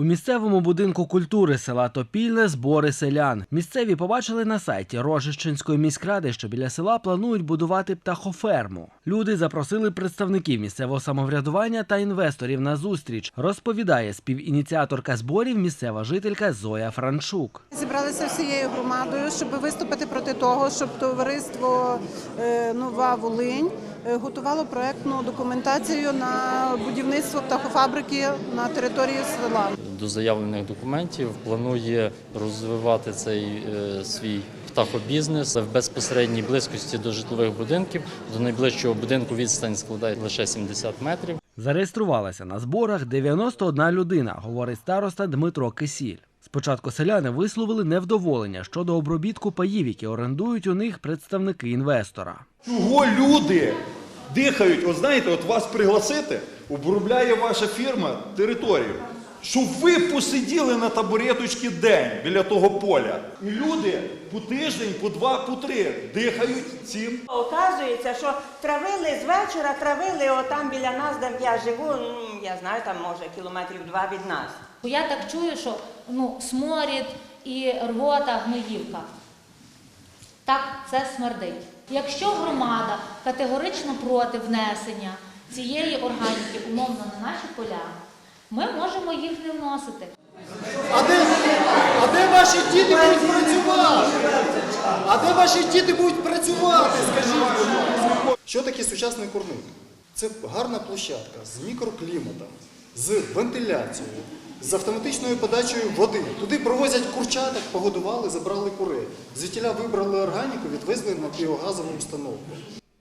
У місцевому будинку культури села Топільне збори селян. Місцеві побачили на сайті Рожищенської міськради, що біля села планують будувати птахоферму. Люди запросили представників місцевого самоврядування та інвесторів на зустріч. Розповідає співініціаторка зборів місцева жителька Зоя Франчук. Зібралися всією громадою, щоб виступити проти того, щоб товариство е, Нова Волинь е, готувало проектну документацію на будівництво птахофабрики на території села. До заявлених документів планує розвивати цей е, свій птахобізнес в безпосередній близькості до житлових будинків. До найближчого будинку відстань складає лише 70 метрів. Зареєструвалася на зборах 91 людина, говорить староста Дмитро Кисіль. Спочатку селяни висловили невдоволення щодо обробітку паїв, які орендують у них представники інвестора. Чого люди дихають? От знаєте, от вас пригласити, обробляє ваша фірма територію. Щоб ви посиділи на табуреточці день біля того поля. І люди по тиждень, по два, по три дихають цим. Оказується, що травили з вечора, травили отам біля нас, де я живу, ну, я знаю, там може кілометрів два від нас. Я так чую, що ну, сморід і рвота, гноївка. Так це смердить. Якщо громада категорично проти внесення цієї органіки умовно на наші поля, ми можемо їх не вносити. А де, а де ваші діти будуть працювати? А де ваші діти будуть працювати? Скажіть. Що таке сучасний курник? Це гарна площадка з мікрокліматом, з вентиляцією, з автоматичною подачею води. Туди провозять курчаток, погодували, забрали курей. Звідтіля вибрали органіку, відвезли на біогазову установку.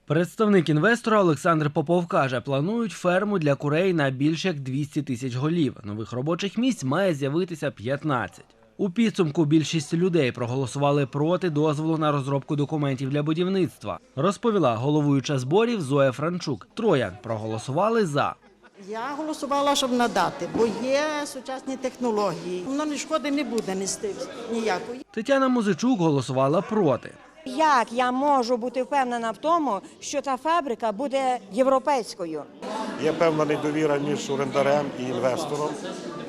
Представник інвестора Олександр Попов каже, планують ферму для курей на більш як 200 тисяч голів. Нових робочих місць має з'явитися 15. У підсумку більшість людей проголосували проти дозволу на розробку документів для будівництва. Розповіла головуюча зборів Зоя Франчук. Троян проголосували за. Я голосувала, щоб надати, бо є сучасні технології. Воно ні шкоди не буде нести ніякої. Тетяна Музичук голосувала проти. Як я можу бути впевнена в тому, що та фабрика буде європейською? Є певна недовіра між орендарем і інвестором,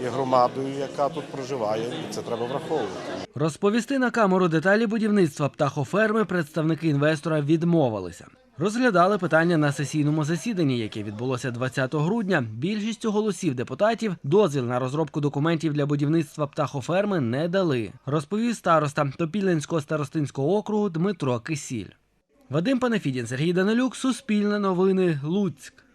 і громадою, яка тут проживає, і це треба враховувати. Розповісти на камеру деталі будівництва птахоферми представники інвестора відмовилися. Розглядали питання на сесійному засіданні, яке відбулося 20 грудня. Більшістю голосів депутатів дозвіл на розробку документів для будівництва птахоферми не дали. Розповів староста Топіленського старостинського округу Дмитро Кисіль. Вадим Панафідін, Сергій Данилюк, Суспільне новини, Луцьк.